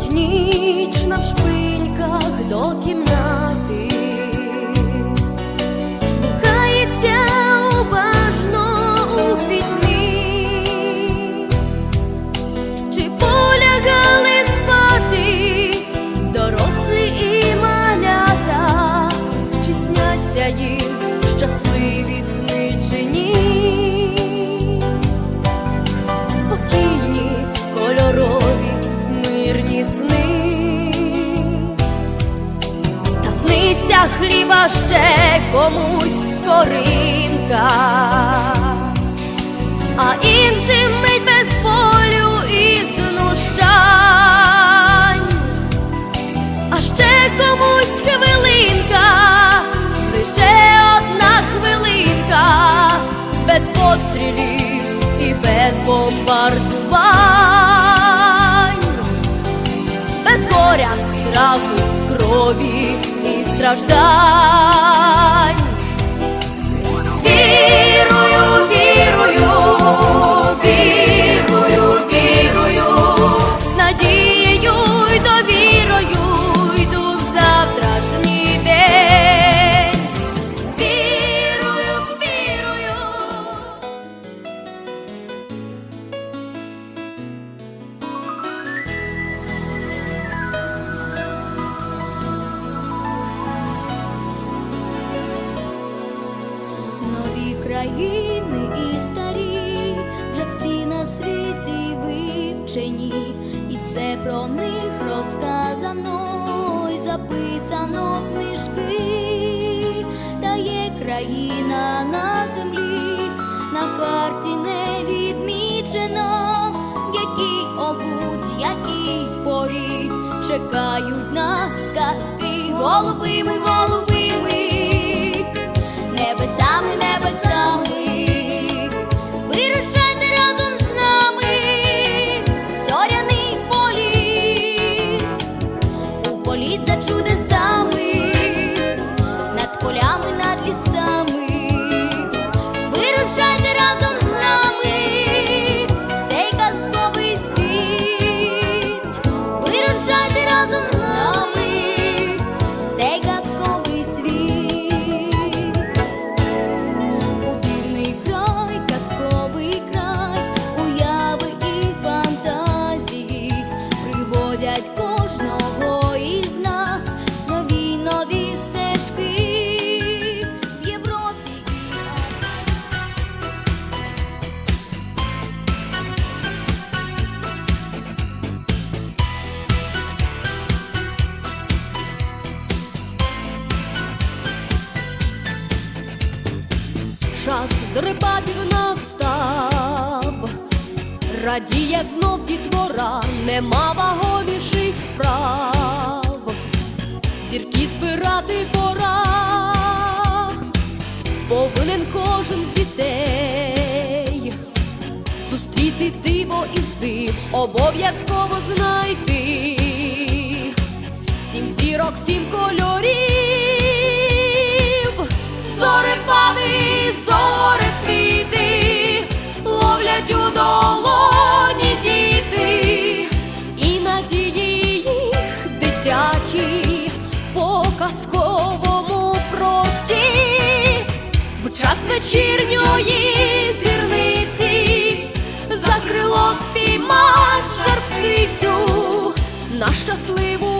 Ходить ніч на шпильках до кімнати. Хліба ще комусь скоринка, а іншим мить без болю і знущань, а ще комусь хвилинка, лише одна хвилинка, без пострілів і без бомбардувань, без горя, страху, крові і Країни і старі, вже всі на світі вивчені, і все про них розказано й записано в книжки, та є країна на землі, на карті не відмічено, в якій о будь-якій порі. Чекають нас казки голубими, голубими Час зрибатів настав, радіє знов дітвора, нема вагоміших справ, зірки збирати пора, повинен кожен з дітей зустріти диво і здив, обов'язково знайти. Сім зірок, сім кольорів, зорепади, дитячі по казковому прості, в час вечірньої зірниці за крило спіймав жар птицю на щасливу